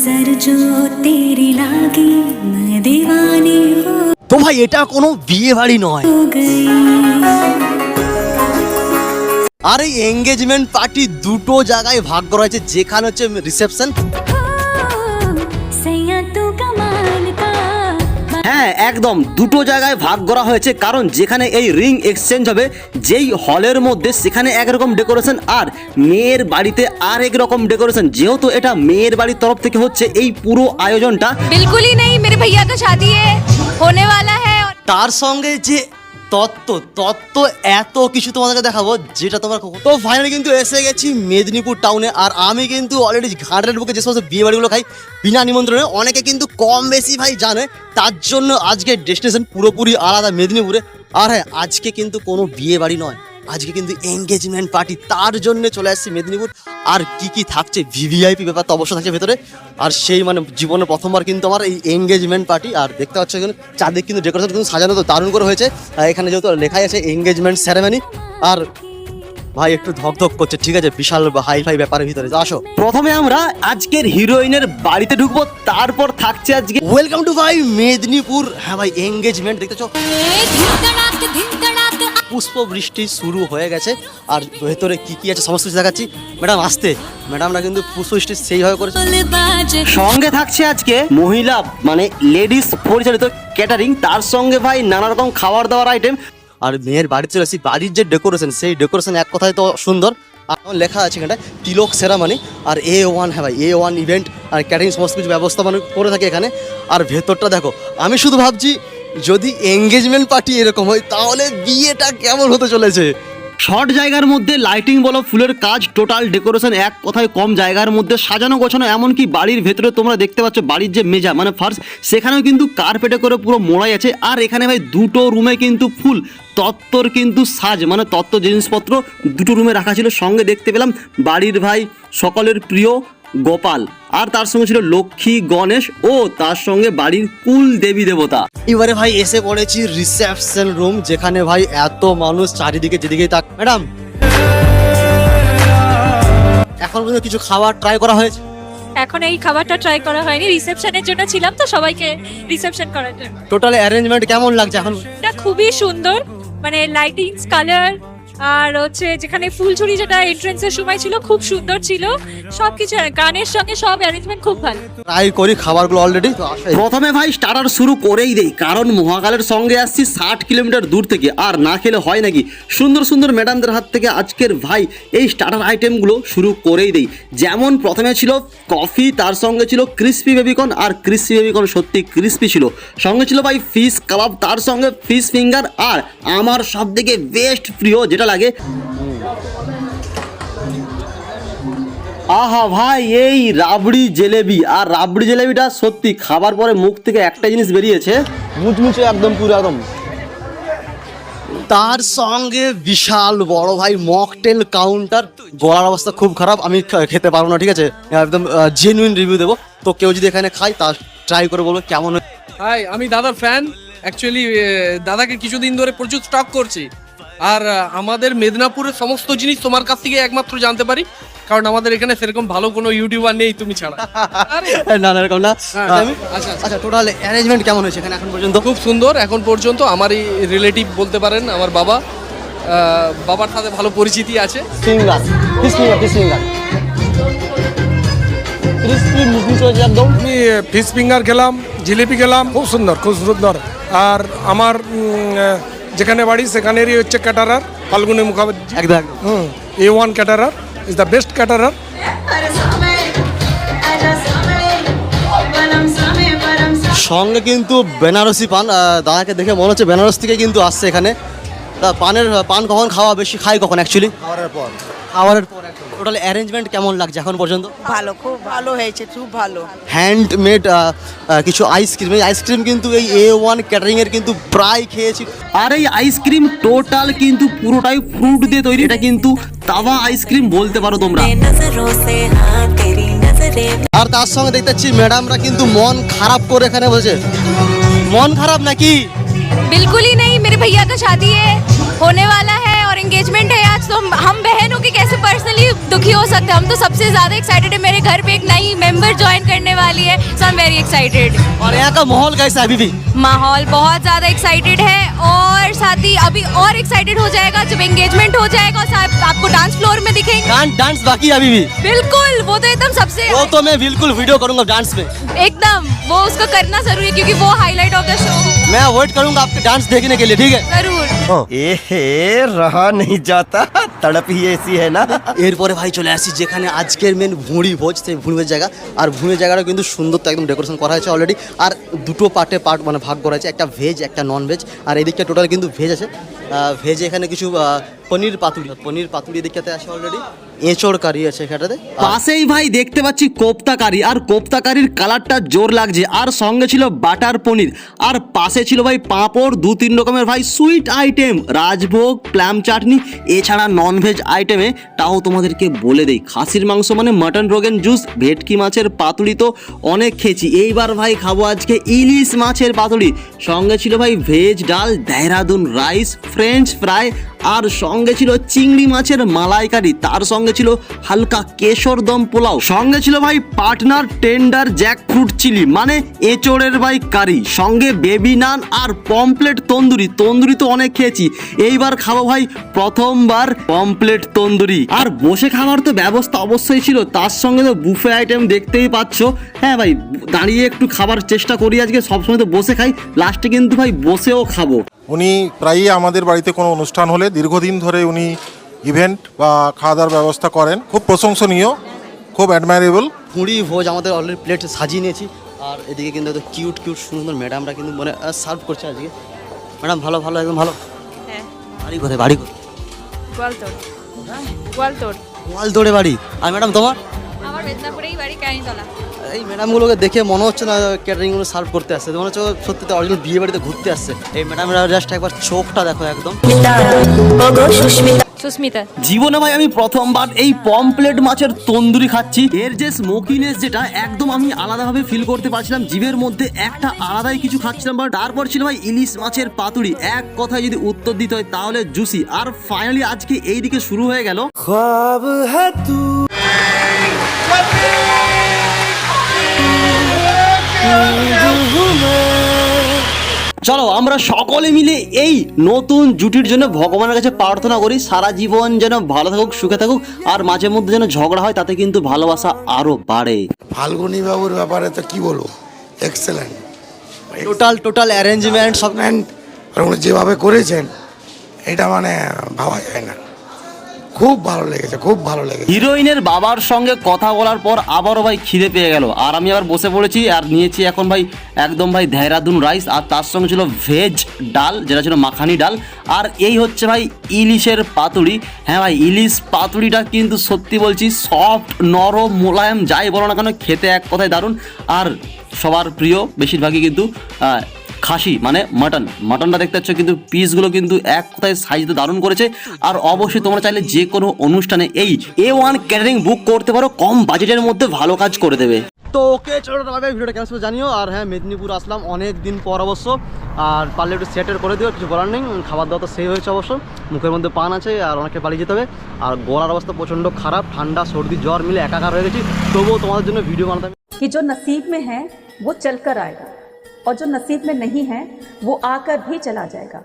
नजर जो तेरी लागी मैं दीवानी हो তো ভাই এটা কোনো বিয়ে বাড়ি নয় गई আর এই এঙ্গেজমেন্ট পার্টি দুটো জায়গায় ভাগ করা হয়েছে যেখানে হচ্ছে রিসেপশন सैया तू कमाल का হ্যাঁ একদম। দুটো জায়গায় ভাগ করা হয়েছে কারণ যেখানে এই রিং এক্সচেঞ্জ হবে যেই হলের মধ্যে সেখানে একরকম ডেকোরেশন আর মেয়ের বাড়িতে আর এক রকম ডেকোরেশন। যেহেতু এটা মেয়ের বাড়ির তরফ থেকে হচ্ছে এই পুরো আয়োজনটা। বিলকুলই নেই মেরে ভাইয়া কা শাদি হোনে ওয়ালা হ্যায়। তার সঙ্গে যে তত্ত্ব তত্ত্ব এত কিছু তোমাদেরকে দেখাবো যেটা তোমার তো ফাইনালি কিন্তু এসে গেছি মেদিনীপুর টাউনে আর আমি কিন্তু অলরেডি ঘাটের বুকে যে সমস্ত বিয়ে বাড়িগুলো খাই, বিনা নিমন্ত্রণে অনেকে কিন্তু কম বেশি ভাই জানে, তার জন্য আজকে ডেস্টিনেশন পুরোপুরি আলাদা মেদিনীপুরে। আর হ্যাঁ আজকে কিন্তু কোনো বিয়ে বাড়ি নয়, আজকে কিন্তু এঙ্গেজমেন্ট পার্টি তার জন্য চলে আসছি মেদিনীপুর। আর কি কি থাকছে? ভিভিআইপি ব্যাপার তো অবশ্যই থাকছে ভেতরে। আর সেই মানে জীবনে প্রথমবার কিন্তু আমার এই এঙ্গেজমেন্ট পার্টি আর দেখতে পাচ্ছ এখানে চারদিক কিন্তু ডেকোরেশন কিন্তু সাজানো তো দারুণ করে হয়েছে। এখানে যেহেতু লেখাই আছে এঙ্গেজমেন্ট সেরেমনি আর ভাই একটু ধকধক করছে, ঠিক আছে? বিশাল হাই ফাই ব্যাপারের ভিতরে। আসো। প্রথমে আমরা আজকের হিরোইনের বাড়িতে ঢুকবো, তারপর থাকছে আজকে ওয়েলকাম টু ভাই মেদিনীপুর। হ্যাঁ ভাই এঙ্গেজমেন্ট দেখতেছো পুষ্প বৃষ্টি শুরু হয়ে গেছে। আর ভেতরে কি কি আছে সমস্ত কিছু দেখাচ্ছি। ম্যাডাম, আসতে। ম্যাডামরা কিন্তু পুষ্প বৃষ্টি সেইভাবে করেছে। সঙ্গে থাকছে আজকে মহিলা মানে লেডিস পরিচালিত ক্যাটারিং তার সঙ্গে ভাই নানা রকম খাবার দাবার আইটেম আর মেয়ের বাড়ি চলে আসি, বাড়ির যে ডেকোরেশন সেই ডেকোরেশন এক কথায় তো সুন্দর। আমার লেখা আছে এখানটা তিলক সেরামানি আর এ ওয়ান হ্যাঁ ভাই এ ওয়ান ইভেন্ট আর ক্যাটারিং সমস্ত কিছু ব্যবস্থা মানে করে থাকে এখানে। আর ভেতরটা দেখো, আমি শুধু ভাবছি যদি এঙ্গেজমেন্ট পার্টি এরকম হয়, তাহলে বিয়েটা কেমন হতে চলেছে? শর্ট জায়গার মধ্যে লাইটিং বলো, ফুলের কাজ টোটাল ডেকোরেশন এক কথায় কম জায়গার মধ্যে সাজানো গোছানো, এমনকি বাড়ির ভেতরে তোমরা দেখতে পাচ্ছ বাড়ির যে মেজা মানে ফার্স্ট সেখানেও কিন্তু কার্পেটে করে পুরো মোড়াই আছে, আর এখানে ভাই দুটো রুমে কিন্তু ফুল, তত্ত্বর কিন্তু সাজ মানে তত্ত্ব জিনিসপত্র দুটো রুমে রাখা ছিল, সঙ্গে দেখতে পেলাম বাড়ির ভাই, সকলের প্রিয় গোপাল। আর তার সঙ্গে ছিল লক্ষ্মী গণেশ ও তার সঙ্গে বাড়ির কুল দেবী দেবতা। এবারে ভাই এসে পড়েছি রিসেপশন রুম যেখানে ভাই এত মানুষ চারিদিকে যেদিকেই তাক ম্যাডাম! এখন পর্যন্ত কিছু খাবার ট্রাই করা হয়েছে? এখন এই খাবারটা ট্রাই করা হয়নি রিসেপশনের জন্য ছিলাম তো সবাইকে রিসেপশন করার জন্য। টোটাল অ্যারেঞ্জমেন্ট কেমন লাগছে এখন? এটা খুবই সুন্দর মানে লাইটিংস কালার আর হচ্ছে যেখানে ফুলঝুরি যেটা এন্ট্রেন্সের সময় ছিল খুব সুন্দর ছিল। সবকিছু গানের সঙ্গে সব অ্যারেঞ্জমেন্ট খুব ভালো। ট্রাই করি খাবারগুলো অলরেডি তো আসে প্রথমে ভাই স্টার্টার শুরু করেই দেই কারণ মহাকালের সঙ্গে আসছি ষাট কিলোমিটার দূর থেকে আর না খেলে হয় নাকি? সুন্দর সুন্দর ম্যাডামদের হাত থেকে আজকের ভাই এই স্টার্টার আইটেমগুলো শুরু করেই দেই। যেমন প্রথমে ছিল কফি তার সঙ্গে ছিল ক্রিস্পি বেবিকন আর ক্রিস্পি বেবিকন সত্যি ক্রিস্পি ছিল। সঙ্গে ছিল ভাই ফিশ কাবাব তার সঙ্গে ফিশ ফিঙ্গার আর আমার সব থেকে বেস্ট প্রিয় যেটা লাগে। আহা ভাই এই রাবড়ি জেলেবি। আর রাবড়ি জেলেবিটা সত্যি খাবার পরে মুখ থেকে একটা জিনিস বেরিয়েছে। মুচমুচে একদম পুরো একদম। তার সঙ্গে বিশাল বড় ভাই মকটেল কাউন্টার। গলার অবস্থা খুব খারাপ আমি খেতে পারব না ঠিক আছে? একদম জেনুইন রিভিউ দেবো। তো কেউ যদি এখানে খায় তা ট্রাই করে বলব কেমন। হাই আমি দাদার ফ্যান অ্যাকচুয়ালি দাদাকে কিছুদিন ধরে প্রচুর স্টক করছি। আর আমাদের মেদিনীপুরের সমস্ত জিনিস তোমার কাছ থেকে একমাত্র জানতে পারি। কারণ আমাদের এখানে সেরকম ভালো কোনো ইউটিউবার নেই তুমি ছাড়া। না না এরকম না। হ্যাঁ, আচ্ছা, আচ্ছা। আচ্ছা টোটাল অ্যারেঞ্জমেন্ট কেমন হয়েছে এখানে এখন পর্যন্ত? খুব সুন্দর এখন পর্যন্ত আমারই রিলেটিভ বলতে পারেন আমার বাবা। বাবার সাথে ভালো পরিচিতি আছে। ক্রিসপি চলছে একদম। আমি ফিশ ফিঙ্গার খেলাম জিলিপি খেলাম খুব সুন্দর খুব সুন্দর। আর আমার যেখানে বাড়ি সেখানেরই হচ্ছে ক্যাটারার ফাল্গুনি মুখার্জি। একদম একদম। হুম A one caterer is the best caterer সঙ্গে কিন্তু বেনারসি পান দাদাকে দেখে মনে হচ্ছে বেনারস থেকে কিন্তু আসছে এখানে। তা পানের পান কখন খাওয়া বেশি খাই কখন অ্যাকচুয়ালি খাওয়ার পর। খাওয়ারের পর টোটাল অ্যারেঞ্জমেন্ট কেমন লাগছে এখন পর্যন্ত? ভালো খুব ভালো হয়েছে খুব ভালো। হ্যান্ডমেড কিছু আইসক্রিম এই আইসক্রিম কিন্তু এই এ ওয়ান ক্যাটারিংয়ের কিন্তু প্রায় খেয়েছি। আর এই আইসক্রিম টোটাল কিন্তু পুরোটাই ফ্রুট দিয়ে তৈরি। এটা কিন্তু তাওয়া আইসক্রিম বলতে পারো তোমরা। আর তার সঙ্গে দেখতে পাচ্ছি ম্যাডামরা কিন্তু মন খারাপ করে এখানে বসে। মন খারাপ নাকি? बिल्कुल ही नहीं मेरे भैया का शादी है होने वाला है और एंगेजमेंट है आज तो हम, हम बहन के कैसे पर्सनली दुखी हो सकते हैं? हम तो सबसे ज़्यादा एक्साइटेड है मेरे घर पे एक नई मेंबर ज्वाइन करने वाली है so I am very excited और यहाँ का माहौल कैसा है अभी भी? माहौल बहुत ज़्यादा एक्साइटेड है और साथ ही अभी और एक्साइटेड हो जाएगा जब एंगेजमेंट हो जाएगा और आपको डांस फ्लोर में दिखेंगे। डांस बाकी अभी भी। बिल्कुल वो तो एकदम सबसे वो तो मैं बिल्कुल वीडियो करूँगा डांस में एकदम वो उसको करना ज़रूरी है क्योंकि वो हाईलाइट ऑफ़ द शो मैं वेट करूंगा आपके डांस देखने के लिए ठीक है जरूर এহে রহা নেই যাতা তড়প হি এসি है ना এরপরে ভাই চলে আসি যেখানে আজকের মেন ভুঁড়ি ভোজ সেই ভুঁড়ি ভোজ জায়গা আর ভুঁড়ি জায়গাটা কিন্তু সুন্দর তো একদম ডেকোরেশন করা হয়েছে অলরেডি আর দুটো পার্টে পার্ট মানে ভাগ করা হয়েছে একটা ভেজ একটা নন ভেজ আর এদিকটা টোটাল কিন্তু ভেজ আছে ভেজে এখানে কিছু আহ, পনির পাতুরি। পনির পাতুরি এদিকটাতে আছে অলরেডি এঁচড় কারি আছে এখানটাতে। পাশেই ভাই দেখতে পাচ্ছি কোপ্তা কারি। আর কোপ্তা কারির কালারটা জোর লাগছে। আর সঙ্গে ছিল বাটার পনির। আর পাশে ছিল ভাই পাঁপড়, দু তিন রকমের ভাই sweet item. Rajbhog plum chutney, এছাড়া ননভেজ আইটেমে তাও তোমাদেরকে বলে দেই, খাসির মাংস মানে মাটন রোগেন জুস ভেটকি মাছের পাতুরি তো অনেক খেয়েছি। এইবার ভাই খাব আজকে ইলিশ মাছের পাতুরি। সঙ্গে ছিল ভাই ভেজ ডাল, দেহরাদুন রাইস ফ্রেঞ্চ ফ্রাই আর সঙ্গে ছিল চিংড়ি মাছের মালাইকারি, তার সঙ্গে ছিল হালকা কেশর দম পোলাও, সঙ্গে ছিল ভাই partner tender jackfruit chilli মানে এঁচড়ের ভাই কারি, সঙ্গে বেবি নান আর পমপ্লেট তন্দুরি। তন্দুরি তো অনেক খেয়েছি। এইবার খাব ভাই প্রথমবার পমপ্লেট তন্দুরি। আর বসে খাওয়ার তো ব্যবস্থা অবশ্যই ছিল, তার সঙ্গে তো বুফে আইটেম দেখতেই পাচ্ছ। হ্যাঁ ভাই, দাঁড়িয়ে একটু খাবার চেষ্টা করি আজকে, সবসময় তো বসে খাই, লাস্টে কিন্তু ভাই বসেও খাব। উনি প্রায়ই আমাদের বাড়িতে কোনো অনুষ্ঠান হলে দীর্ঘদিন ধরে উনি ইভেন্ট বা খাওয়া দাওয়ার ব্যবস্থা করেন। খুব প্রশংসনীয় খুব অ্যাডমায়ারেবল ভুঁড়ি ভোজ আমাদের অলরেডি প্লেট সাজিয়ে নিয়েছি। আর এদিকে কিন্তু এত কিউট কিউট সুন্দর ম্যাডামরা কিন্তু মানে সার্ভ করছে আজকে। ম্যাডাম ভালো ভালো একদম ভালো। হ্যাঁ। বাড়ি কোথায়? বাড়ি কোথায় গোয়ালতোড়। বাড়ি। আর ম্যাডাম তোমার? আমার মেদিনীপুরেই বাড়ি কাহিনীতলা। এই ম্যাডামগুলোকে দেখে মনে হচ্ছে না ক্যাটারিংগুলো সার্ভ করতে আসছে। মনে হচ্ছে সত্যি তো অরিজিনাল বিয়ে বাড়িতে ঘুরতে আসছে। এই ম্যাডামরা জাস্ট একবার চোখটা দেখো একদম। সুস্মিতা। জীবনে ভাই আমি প্রথমবার এই পমপ্লেট মাছের তন্দুরি খাচ্ছি। এর যে স্মোকিনেস যেটা একদম আমি আলাদাভাবে ফিল করতে পারছিলাম। জিভের মধ্যে একটা আলাদাই কিছু খাচ্ছিলাম বা তারপর ছিল ভাই ইলিশ মাছের পাতুরি। এক কথায় যদি উত্তর দিতে হয় তাহলে জুসি আর ফাইনালি আজকে এই দিকে শুরু হয়ে গেল। চলো আমরা সকলে মিলে এই নতুন জুটির জন্য ভগবানের কাছে প্রার্থনা করি সারা জীবন যেন ভালো থাকুক সুখে থাকুক আর মাঝে মধ্যে যেন ঝগড়া হয় তাতে কিন্তু ভালোবাসা আরও বাড়ে। ফাল্গুনি বাবুর ব্যাপারে তো কি বলব? এক্সেলেন্ট টোটাল টোটাল অ্যারেঞ্জমেন্ট সব যেভাবে করেছেন এটা মানে ভাবা যায় না। খুব ভালো লেগেছে, খুব ভালো লেগেছে। হিরোইনের বাবার সঙ্গে কথা বলার পর আবারও ভাই খিদে পেয়ে গেল। আর আমি আবার বসে পড়েছি, আর নিয়েছি এখন ভাই একদম ভাই দেহরাদুন রাইস, আর তার সঙ্গে ছিল ভেজ ডাল, যেটা ছিল মাখানি ডাল। আর এই হচ্ছে ভাই ইলিশের পাতুরি হ্যাঁ ভাই, ইলিশ পাতুড়িটা কিন্তু সত্যি বলছি সফট নরম, মোলায়েম, যাই বলো না কেন, খেতে এক কথায় দারুণ। আর সবার প্রিয়, বেশিরভাগই কিন্তু খাসি মানে মাটন মাটনটা দেখতে পাচ্ছ কিন্তু পিসগুলো কিন্তু এক কথায় সাইজতে দারুণ করেছে আর অবশ্যই তোমরা চাইলে যে কোনো অনুষ্ঠানে এই এ ওয়ান ক্যাটারিং বুক করতে পারো কম বাজেটের মধ্যে ভালো কাজ করে দেবে তো ওকে চলো ভাবে ভিডিওটা কেমন ছিল জানিও আর হ্যাঁ মেদিনীপুর আসলাম অনেক দিন পর অবশ্য আর পারলে একটু সেটের করে দিও কিছু বলার নেই খাবার দাওয়া তো সেই হয়েছে অবশ্য মুখের মধ্যে পান আছে আর অনেকে বাড়ি যেতে হবে আর গলার অবস্থা প্রচণ্ড খারাপ ঠান্ডা সর্দি জ্বর মিলে একাকার হয়ে গেছি তবুও তোমাদের জন্য ভিডিও বানাতে আমি कि जो नसीब में है वो चल कर आएगा और जो नसीब में नहीं है वो आकर भी चला जाएगा।